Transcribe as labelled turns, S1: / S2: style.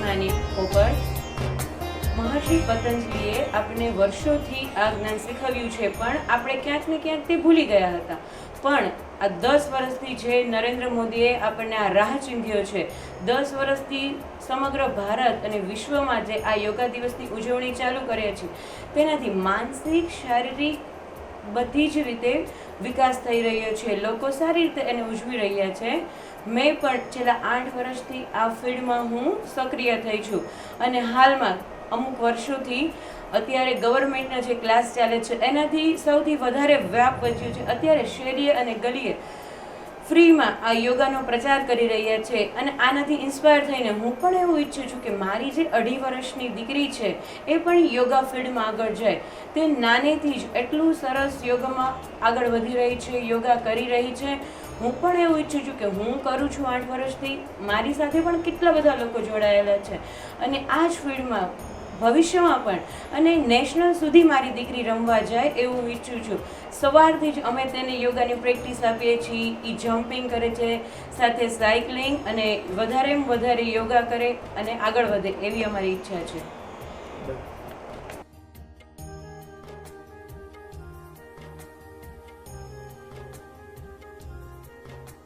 S1: નાની મહર્ષિ પતંજલિએ આપણે વર્ષોથી આ જ્ઞાન શીખવ્યું છે, પણ આપણે ક્યાંક ને ક્યાંક તે ભૂલી ગયા હતા. પણ આ દસ વર્ષથી જે નરેન્દ્ર મોદીએ આપણને આ રાહ ચીંધ્યો છે, દસ વર્ષથી સમગ્ર ભારત અને વિશ્વમાં જે આ યોગા દિવસની ઉજવણી ચાલુ કરીએ છીએ તેનાથી માનસિક, શારીરિક બધી જ રીતે વિકાસ થઈ રહ્યો છે. લોકો સારી રીતે એને ઉજવી રહ્યા છે. મેં પણ છેલ્લા આઠ વર્ષથી આ ફિલ્ડમાં હું સક્રિય થઈ છું. અને હાલમાં અમુક વર્ષોથી અત્યારે ગવર્મેન્ટના જે ક્લાસ ચાલે છે, એનાથી સૌથી વધારે વ્યાપ વધ્યું છે. અત્યારે શેરીએ અને ગલીએ ફ્રીમાં આ યોગાનો પ્રચાર કરી રહ્યા છે અને આનાથી ઇન્સ્પાયર થઈને હું પણ એવું ઈચ્છું છું કે મારી જે અઢી વર્ષની દીકરી છે, એ પણ યોગા ફિલ્ડમાં આગળ જાય. તે નાનેથી જ એટલું સરસ યોગામાં આગળ વધી રહી છે, યોગા કરી રહી છે. હું પણ એવું ઈચ્છું છું કે હું કરું છું આઠ વર્ષથી. મારી સાથે પણ કેટલા બધા લોકો જોડાયેલા છે. અને આ જ ફિલ્ડમાં ભવિષ્યમાં પણ. અને નેશનલ સુધી મારી દીકરી રમવા જાય એવું ઈચ્છું છું. સવારથી જ અમે તેને યોગાની પ્રેક્ટિસ આપીએ છીએ એ જમ્પિંગ કરે છે, સાથે સાયકલિંગ અને વધારેમાં વધારે યોગા કરે અને આગળ વધે એવી અમારી ઈચ્છા છે.